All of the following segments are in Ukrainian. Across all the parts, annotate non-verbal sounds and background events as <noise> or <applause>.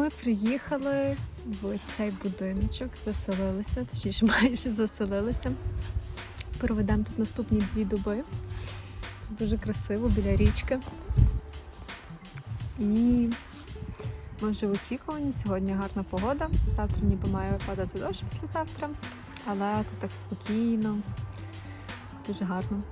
приїхали в цей будиночок, заселилися, точніше <laughs> майже заселилися. Проведемо тут наступні дві доби. Дуже красиво біля річки. І ми вже в очікуванні. Сьогодні гарна погода. Завтра ніби має падати дощ післязавтра. Але тут так спокійно, дуже гарно.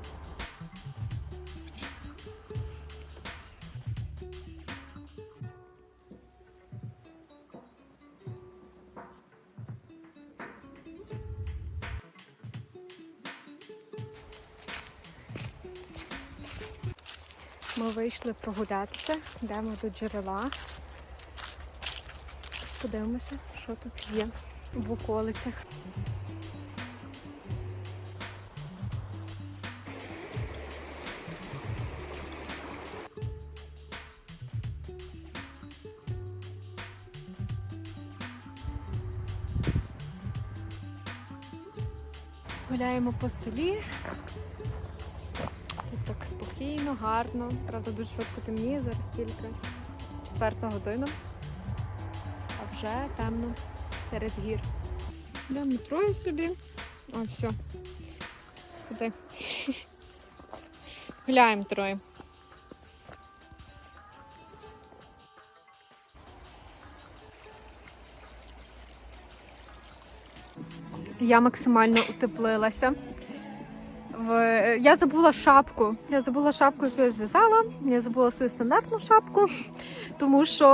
Ми вийшли прогулятися, йдемо до джерела. Подивимося, що тут є в околицях. Гуляємо по селі. Спокійно, гарно. Правда, дуже швидко темніє, зараз тільки четверта година. А вже темно серед гір. Йдемо троє собі. О, все. Куди? Гуляємо троє. Я максимально утеплилася. В... Я забула шапку. Я забула шапку, яку я зв'язала. Я забула свою стандартну шапку, тому що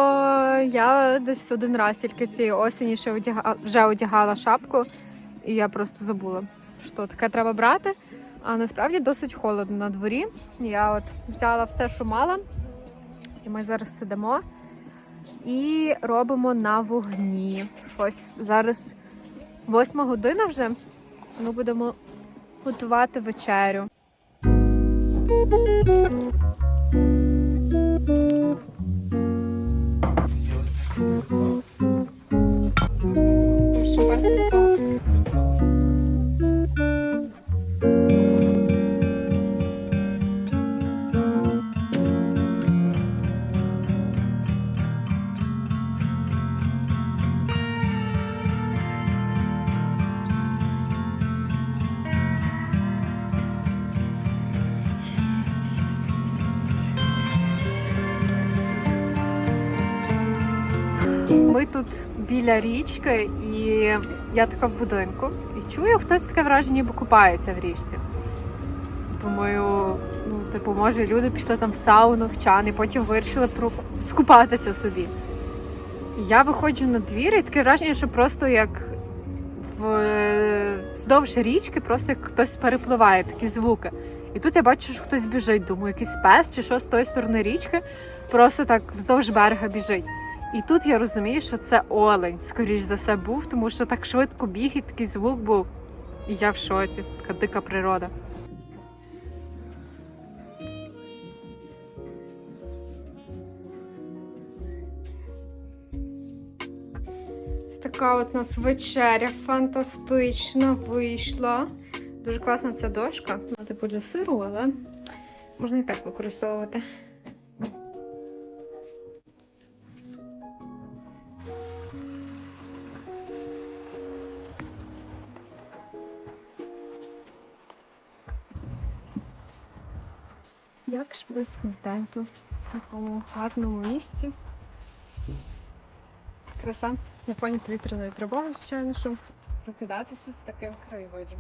я десь один раз тільки цієї осені ще одяга... вже одягала шапку, і я просто забула, що таке треба брати. А насправді досить холодно на дворі. Я от взяла все, що мала, і ми зараз сидимо і робимо на вогні. Щось зараз восьма година вже. Ми будемо готувати вечерю. Ми тут біля річки, і я така в будинку. І чую, хтось таке враження, ніби купається в річці. Думаю, ну, типу, може, люди пішли там в сауну, в чан, і потім вирішили скупатися собі. Я виходжу на двір, і таке враження, що просто як в... вздовж річки, просто як хтось перепливає, такі звуки. І тут я бачу, що хтось біжить. Думаю, якийсь пес чи що з тої сторони річки, просто так вздовж берега біжить. І тут я розумію, що це олень, скоріш за все, був, тому що так швидко біг і такий звук був. І я в шоці, така дика природа. Така от нас вечеря фантастична вийшла. Дуже класна ця дошка. Типу для сиру, але можна і так використовувати. Як ж без контенту в такому гарному місці. Краса на фоні повітряної тривоги, звичайно, щоб прокидатися з таким краєвидом.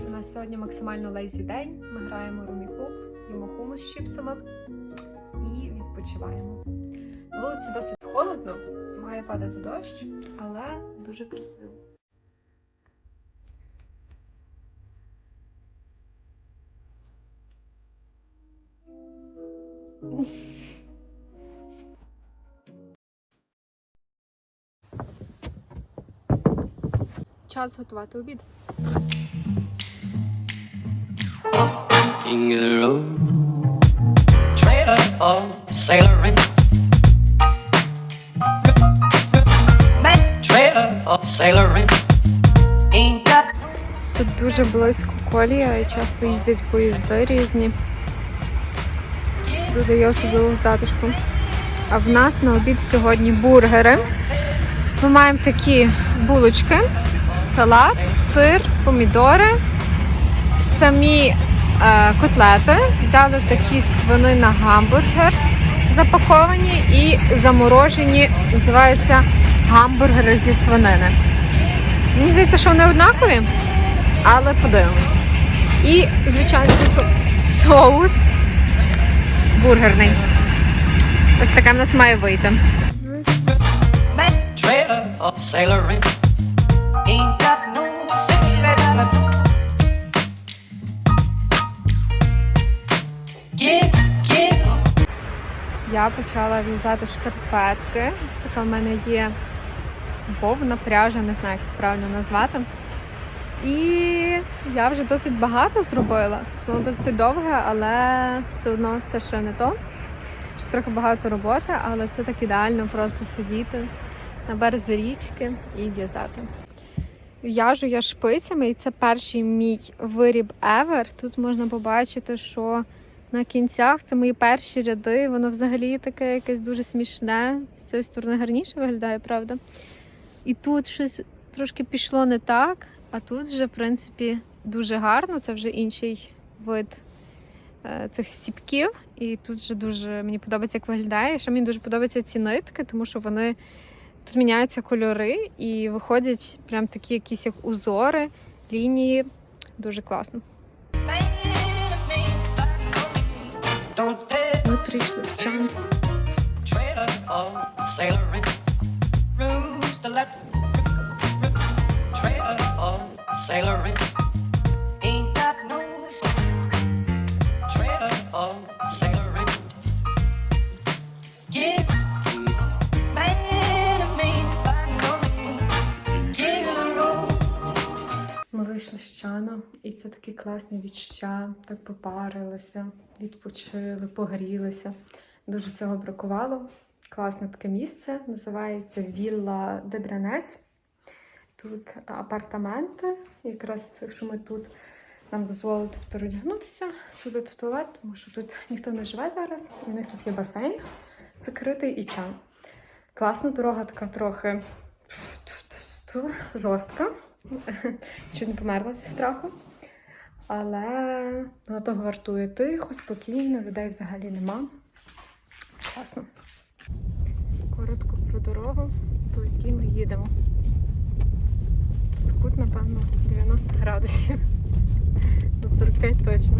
У нас сьогодні максимально лейзі день. Ми граємо румі клуб, їмо хумус з чіпсами і відпочиваємо. На вулиці досить холодно, має падати дощ, але дуже красиво. час готувати обід. King of the road, trailer for sailoring. Trailer for sailoring. Ain't got Тут дуже близько колія і часто їздять поїзди різні. Додає особливу затишку. А в нас на обід сьогодні бургери. Ми маємо такі булочки, салат, сир, помідори, самі котлети. Взяли такі свинина гамбургер запаковані і заморожені, називаються гамбургери зі свинини. Мені здається, що вони однакові, але подивимось. І, звичайно, що соус бургерний. Ось таке в нас має вийти. Ain't got no cigarettes left. Я почала в'язати шкарпетки. Ось така в мене є вовна пряжа, не знаю, як це правильно назвати. І я вже досить багато зробила. Тобто досить довге, але все одно це ще не то. Ще трохи багато роботи, але це так ідеально просто сидіти на березі річки і в'язати. В'яжу я шпицями, і це перший мій виріб ever. Тут можна побачити, що на кінцях це мої перші ряди. Воно взагалі таке якесь дуже смішне. З цієї сторони гарніше виглядає, правда? І тут щось трошки пішло не так, а тут вже, в принципі, дуже гарно. Це вже інший вид е, цих стіпків. І тут вже дуже мені подобається, як виглядає. Ще мені дуже подобаються ці нитки, тому що вони тут міняються кольори і виходять прям такі якісь як узори, лінії. Дуже класно. Tell Ми прийшли в чан. trailer for sailoring. Rooms to let. Trailer for sailoring. Ain't got no класні відчуття. Так попарилися, відпочили, погрілися. Дуже цього бракувало. Класне таке місце. Називається Вілла Дебрянець. Тут апартаменти. Якраз якщо ми тут нам дозволили тут переодягнутися, сюди в туалет, тому що тут ніхто не живе зараз. У них тут є басейн закритий і чан. Класна дорога така трохи жорстка. Чуть не померла зі страху. Але воно того вартує тихо, спокійно, людей взагалі нема. Класно. Коротко про дорогу, по якій ми їдемо. Тут напевно, 90 градусів. На 45 точно.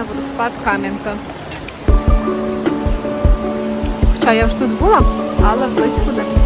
На водоспад Кам'янка. Хоча я вже тут була, але близько не.